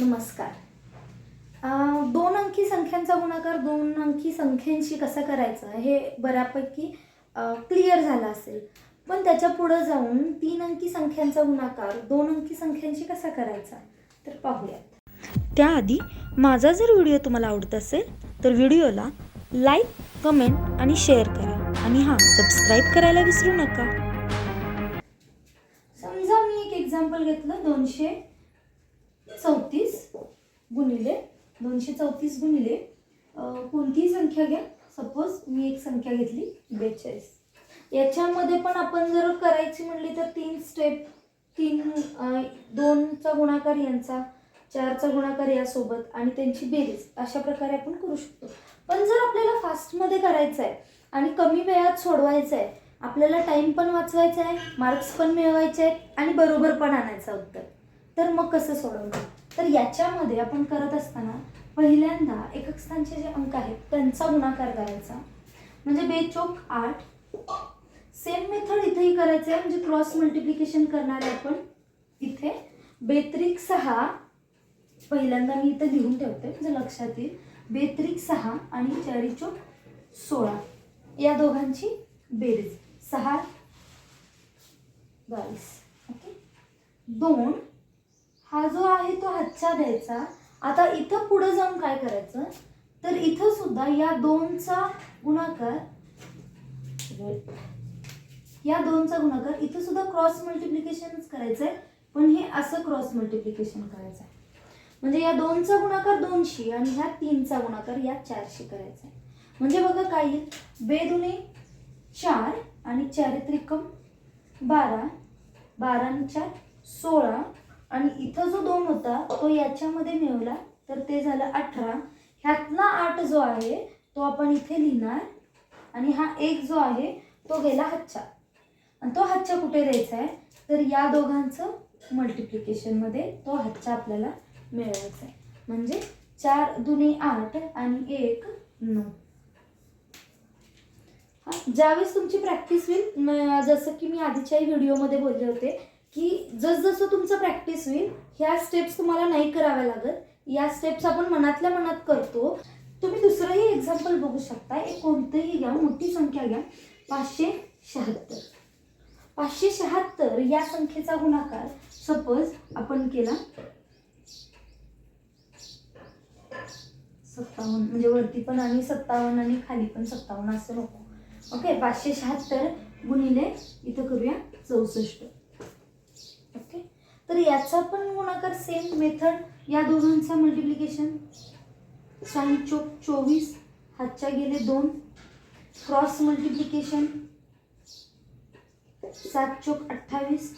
नमस्कार. दोन अंकी संख्यांचा गुणाकार दोन अंकी संख्यांशी कसा करायचा हे बऱ्यापैकी क्लिअर झालं असेल. पण त्याच्या पुढं जाऊन तीन अंकी संख्यांचा गुणाकार दोन अंकी संख्यांशी कसा करायचा? तर पाहूयात. त्याआधी माझा जर व्हिडिओ तुम्हाला आवडत असेल तर व्हिडिओला लाईक कमेंट आणि शेअर करा. आणि हां सबस्क्राईब करायला विसरू नका. समजा मी एक एक्झाम्पल घेतलं दोनशे. चौतीस गुणिले दोनशे चौतीस गुणिले कोणतीही संख्या घ्या. सपोज मी एक संख्या घेतली बेचाळीस. याच्यामध्ये पण आपण जर करायची म्हणली तर तीन स्टेप तीन दोनचा गुणाकार यांचा चारचा गुणाकार यासोबत आणि त्यांची बेरीज अशा प्रकारे आपण करू शकतो. पण जर आपल्याला फास्टमध्ये करायचं आहे आणि कमी वेळात सोडवायचं आहे आपल्याला टाईम पण वाचवायचा आहे मार्क्स पण मिळवायचे आहेत आणि बरोबर पण आणायचं उत्तर. तर मग कसं सोडवलं तर याच्यामध्ये आपण करत असताना पहिल्यांदा एकक स्थानचे जे अंक आहेत त्यांचा गुणाकार करायचा. म्हणजे बेचोक आठ. सेम मेथड इथेही करायचं आहे म्हणजे क्रॉस मल्टिप्लिकेशन करणारे आपण इथे. बेत्रिक सहा. पहिल्यांदा मी इथं लिहून ठेवते म्हणजे लक्षात येईल बेत्रिक सहा आणि चारीचोक सोळा. या दोघांची बेरीज. सहा बावीस. ओके? दोन हा जो आहे तो हातच्या द्यायचा. आता इथं पुढं जाऊन काय करायचं? तर इथं सुद्धा या दोनचा गुणाकार या दोनचा गुणाकार इथं सुद्धा क्रॉस मल्टिप्लिकेशनच करायचं आहे पण हे असं क्रॉस मल्टिप्लिकेशन करायचं आहे म्हणजे या दोनचा गुणाकार दोनशे आणि ह्या तीनचा गुणाकार या चारशे करायचा आहे म्हणजे बघा काय येईल? बेदुने चार आणि चारित्रिकम बारा बारा आणि चार सोळा आणि इथं जो दोन होता तो याच्यामध्ये मिळवला. तर ते झालं अठरा. ह्यातला आठ जो आहे तो आपण इथे लिहिणार. आणि हा एक जो आहे तो गेला हातच्या आणि तो हातच्या कुठे द्यायचा आहे? तर या दोघांचं मल्टिप्लिकेशनमध्ये तो हातच्या आपल्याला मिळवायचा आहे. म्हणजे चार दुने आठ आणि एक नऊ. ज्यावेळेस तुमची प्रॅक्टिस होईल जसं की मी आधीच्याही व्हिडिओमध्ये बोलले होते की जसजसं तुमचं प्रॅक्टिस होईल ह्या स्टेप्स तुम्हाला नाही कराव्या लागत. या स्टेप्स आपण मनातल्या मनात करतो. तुम्ही दुसरंही एक्झाम्पल बघू शकता. एक कोणतंही घ्या मोठी संख्या घ्या. पाचशे शहात्तर. पाचशे शहात्तर या संख्येचा गुणाकार सपोज आपण केला सत्तावन्न म्हणजे वरती पण आणि सत्तावन्न आणि खाली पण सत्तावन्न असं नको. ओके पाचशे शहात्तर गुणिले इथं करूया चौसष्ट. तर याचा पण गुणाकार सेम मेथड या दोघांचा मल्टिप्लिकेशन साईन चोक चोवीस हातच्या गेले दोन. क्रॉस मल्टिप्लिकेशन सात चोक अठ्ठावीस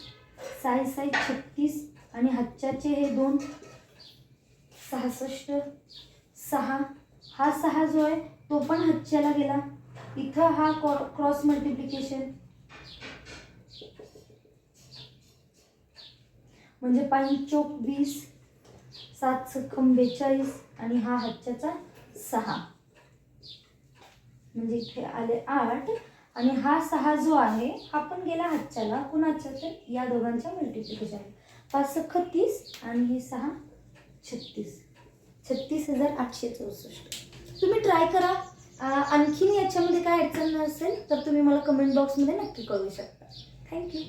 साई साई छत्तीस आणि हातच्याचे हे दोन. सहासष्ट सहा. हा सहा जो आहे तो पण हातच्याला गेला. इथं हा क्रॉस मल्टिप्लिकेशन म्हणजे पाच चोक वीस सात सखम बेचाळीस आणि हा हातच्याचा सहा. म्हणजे इथे आले आठ आणि हा सहा जो आहे हा पण गेला हातच्याला. कुणाच्या तर? या दोघांच्या मल्टिप्लिकेशन पाच सख तीस आणि हे सहा छत्तीस. छत्तीस हजार आठशे चौसष्ट. तुम्ही ट्राय करा. आणखीन याच्यामध्ये काय अडचण नसेल तर तुम्ही मला कमेंट बॉक्समध्ये नक्की कळू शकता. थँक्यू